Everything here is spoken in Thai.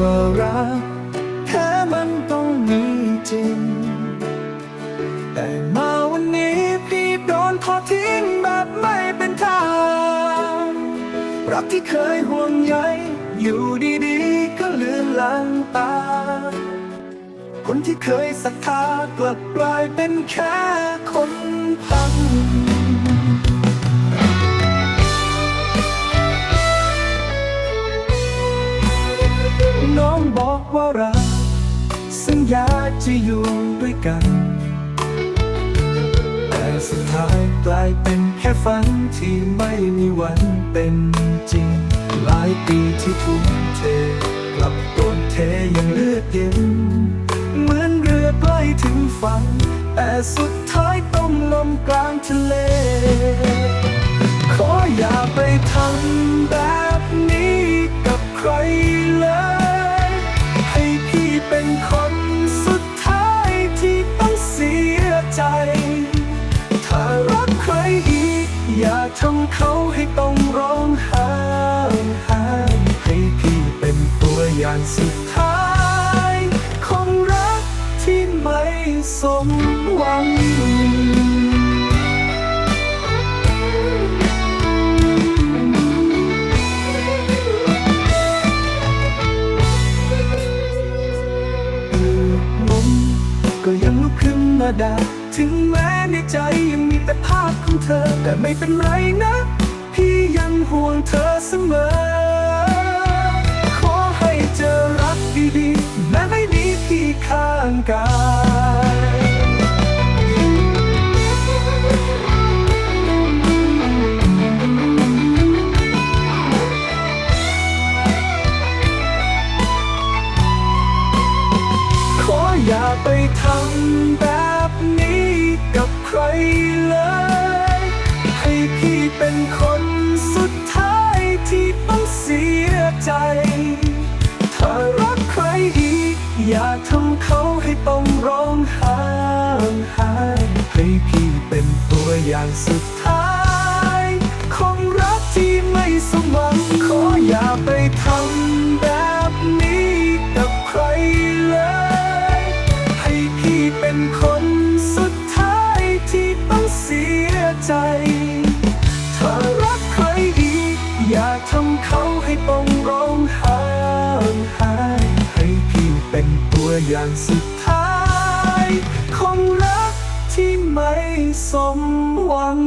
ว่ารักแค่มันต้องมีจริง แต่มาวันนี้พี่โดนขอทิ้งแบบไม่เป็นทาง รักที่เคยห่วงใยอยู่ดีๆ ก็ลืมลางตา คนที่เคยศรัทธากลับกลายเป็นแค่คนพัง สัญญาจะอยู่ด้วยกัน แต่สุดท้ายกลายเป็นแค่ฝันที่ไม่มีวันเป็นจริง หลายปีที่ทุ่มเท กลับโดนเทย่างเลือดเย็น เหมือนเรือใกล้ถึงฝั่ง แต่สุดท้ายต้องลมกลางทะเล ขออย่าไปทำ เขาให้ต้องร้องไห้ให้พี่เป็นตัวอย่างสุดท้าย ของรักที่ไม่สมหวังงมก็ยังลุกขึ้นมาได้ ถึงแม้ในใจยังมีแต่ภาพของเธอ แต่ไม่เป็นไรนะ พี่ยังห่วงเธอเสมอ ขอให้เจอรักดีๆแม้ไม่มีพี่ข้างกายขออย่าไปทำแบบ เลย ให้พี่เป็นคนสุดท้ายที่ต้องเสียใจ ถ้ารักใครอีก อย่าทำเขาให้ต้องร้องไห้ให้พี่เป็นตัวอย่างสุด ใจเธอรักใครอีก อยากทำเขาให้ต้องร้องไห้ให้พี่เป็นตัวอย่างสุดท้ายของรักที่ไม่สมหวัง